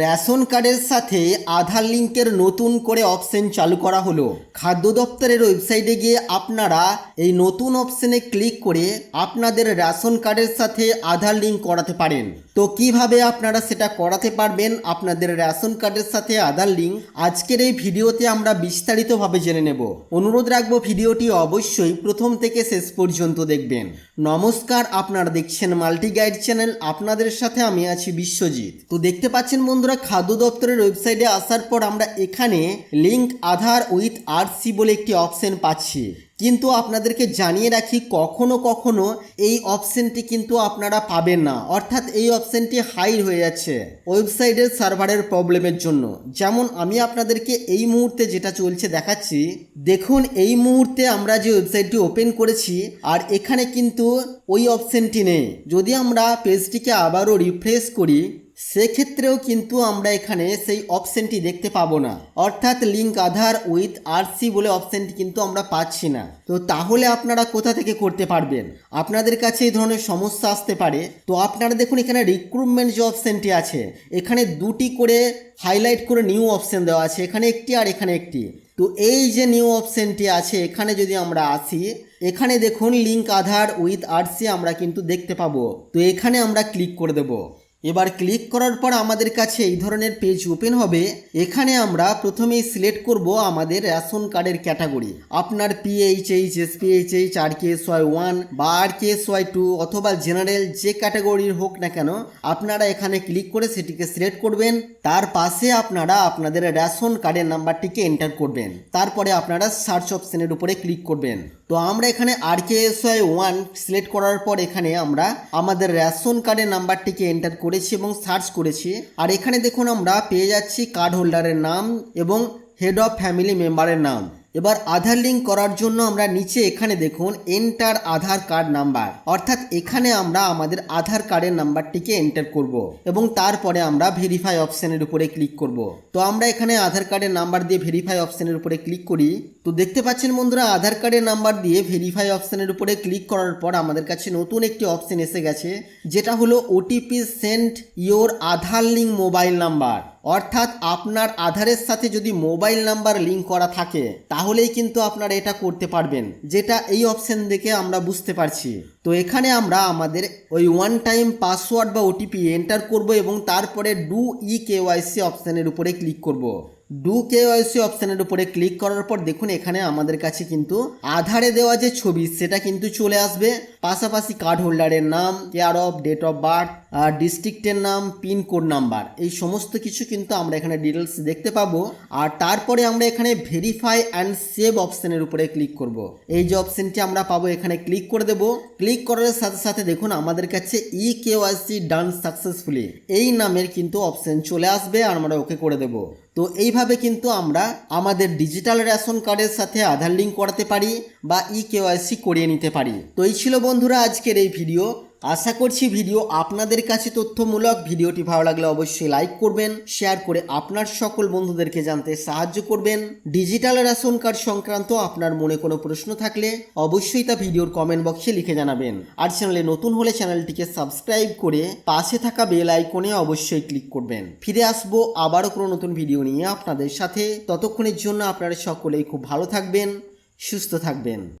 Ration কার্ডের সাথে আধার লিঙ্কের নতুন করে অপশন চালু করা হলো। খাদ্য দপ্তরের ওয়েবসাইটে গিয়ে আপনারা এই নতুন অপশনে ক্লিক করে আপনাদের রেশন কার্ডের সাথে আধার লিঙ্ক করাতে পারেন। তো কীভাবে আপনারা সেটা করাতে পারবেন? আপনাদের রেশন কার্ডের সাথে আধার লিঙ্ক। আজকের এই ভিডিওতে আমরা বিস্তারিতভাবে জেনে নেব। অনুরোধ রাখব ভিডিওটি অবশ্যই প্রথম থেকে শেষ পর্যন্ত দেখবেন। নমস্কার, আপনারা দেখছেন মাল্টি গাইড চ্যানেল। আপনাদের সাথে আমি আছি বিশ্বজিৎ। তো দেখতে পাচ্ছেন বন্ধুরা, খাদ্য দপ্তরের ওয়েবসাইটে আসার পর আমরা এখানে লিঙ্ক আধার উইথ আরসি বলে একটি অপশন পাচ্ছি। কিন্তু আপনাদেরকে জানিয়ে রাখি, কখনো কখনো এই অপশনটি কিন্তু আপনারা পাবেন না। অর্থাৎ এই অপশনটি হাই হয়ে যাচ্ছে ওয়েবসাইটের সার্ভারের প্রবলেমের জন্য। যেমন আমি আপনাদেরকে এই মুহূর্তে যেটা চলছে দেখাচ্ছি, দেখুন এই মুহূর্তে আমরা যে ওয়েবসাইটটি ওপেন করেছি, আর এখানে কিন্তু ওই অপশনটি নেই। যদি আমরা পেজটিকে আবারও রিফ্রেশ করি সেক্ষেত্রেও কিন্তু আমরা এখানে সেই অপশনটি দেখতে পাবো না। অর্থাৎ লিঙ্ক আধার উইথ আরসি বলে অপশনটি কিন্তু আমরা পাচ্ছি না। তো তাহলে আপনারা কোথা থেকে করতে পারবেন? আপনাদের কাছে এই ধরনের সমস্যা আসতে পারে। তো আপনারা দেখুন এখানে রিক্রুটমেন্ট যে অপশনটি আছে, এখানে দুটি করে হাইলাইট করে নিউ অপশন দেওয়া আছে, এখানে একটি আর এখানে একটি। তো এই যে নিউ অপশনটি আছে, এখানে যদি আমরা আসি, এখানে দেখুন লিঙ্ক আধার উইথ আরসি আমরা কিন্তু দেখতে পাবো। তো এখানে আমরা ক্লিক করে দেবো। এবার ক্লিক করার পর আমাদের কাছে এই ধরনের পেজ ওপেন হবে। এখানে আমরা প্রথমেই সিলেক্ট করব আমাদের রেশন কার্ডের ক্যাটাগরি আপনার PHH SPHH R K Y one বা আর কে ওয়াই টু অথবা জেনারেল যে ক্যাটাগরির হোক না কেন, আপনারা এখানে ক্লিক করে সেটিকে সিলেক্ট করবেন। তার পাশে আপনারা আপনাদের রেশন কার্ডের নাম্বারটিকে এন্টার করবেন। তারপরে আপনারা সার্চ অপশনের উপরে ক্লিক করবেন। তো আমরা এখানে R K S Y one select করার পর এখানে আমরা আমাদের রেশন কার্ডের নাম্বারটিকে এন্টার করেছি এবং সার্চ করেছি। আর এখানে দেখুন আমরা পেয়ে যাচ্ছি কার্ড হোল্ডারের নাম এবং হেড অফ ফ্যামিলি মেম্বারের নাম। এবার আধার লিঙ্ক করার জন্য আমরা নিচে এখানে দেখুন এন্টার আধার কার্ড নাম্বার অর্থাৎ এখানে আমরা আমাদের আধার কার্ডের নাম্বারটিকে এন্টার করব এবং তারপরে আমরা ভেরিফাই অপশানের উপরে ক্লিক করব। তো আমরা এখানে আধার কার্ডের নাম্বার দিয়ে ভেরিফাই অপশানের উপরে ক্লিক করি। তো দেখতে পাচ্ছেন বন্ধুরা, আধার কার্ডের নাম্বার দিয়ে ভেরিফাই অপশানের উপরে ক্লিক করার পর আমাদের কাছে নতুন একটি অপশন এসে গেছে, যেটা হলো OTP sent your Aadhaar link mobile number অর্থাৎ আপনার আধারের সাথে যদি মোবাইল নাম্বার লিঙ্ক করা থাকে, তাহলেই কিন্তু আপনারা এটা করতে পারবেন। যেটা এই অপশন দেখে আমরা বুঝতে পারছি। তো এখানে আমরা আমাদের ওই ওয়ান টাইম পাসওয়ার্ড বা ওটিপি এন্টার করব এবং তারপরে ডু ই কেওয়াইসি অপশানের উপরে ক্লিক করব। ডু কেওয়াইসি অপশানের উপরে ক্লিক করার পর দেখুন এখানে আমাদের কাছে কিন্তু আধারে দেওয়া যে ছবি, সেটা কিন্তু চলে আসবে। পাশাপাশি কার্ড হোল্ডারের নাম care of date of birth আর ডিস্ট্রিক্টের নাম পিনকোড নাম্বার এই সমস্ত কিছু কিন্তু আমরা এখানে ডিটেলস দেখতে পাবো। আর তারপরে আমরা এখানে ভেরিফাই অ্যান্ড সেভ অপশানের উপরে ক্লিক করব। এই যে অপশানটি আমরা পাবো, এখানে ক্লিক করে দেব। ক্লিক করার সাথে সাথে দেখুন আমাদের কাছে ই কেওয়াইসি ডান সাকসেসফুলি এই নামের কিন্তু অপশন চলে আসবে আর আমরা ওকে করে দেব। তো এইভাবে কিন্তু আমরা আমাদের ডিজিটাল রেশন কার্ডের সাথে আধার লিঙ্ক করাতে পারি বা ই কেওয়াইসি করিয়ে নিতে পারি। তো এই ছিল বন্ধুরা আজকের এই ভিডিও আশা করছি ভিডিও আপনাদের কাছে তথ্যমূলক। ভিডিওটি ভালো লাগলে অবশ্যই লাইক করবেন শেয়ার করে আপনার সকল বন্ধুদেরকে জানতে সাহায্য করবেন। ডিজিটাল রেশন কার্ড সংক্রান্ত আপনার মনে কোনো প্রশ্ন থাকলে অবশ্যই তা ভিডিওর কমেন্ট বক্সে লিখে জানাবেন। আর চ্যানেলে নতুন হলে চ্যানেলটিকে সাবস্ক্রাইব করে পাশে থাকা বেল আইকনে অবশ্যই ক্লিক করবেন। ফিরে আসব আবারও কোনো নতুন ভিডিও নিয়ে আপনাদের সাথে। ততক্ষণের জন্য আপনারা সকলেই খুব ভালো থাকবেন, সুস্থ থাকবেন।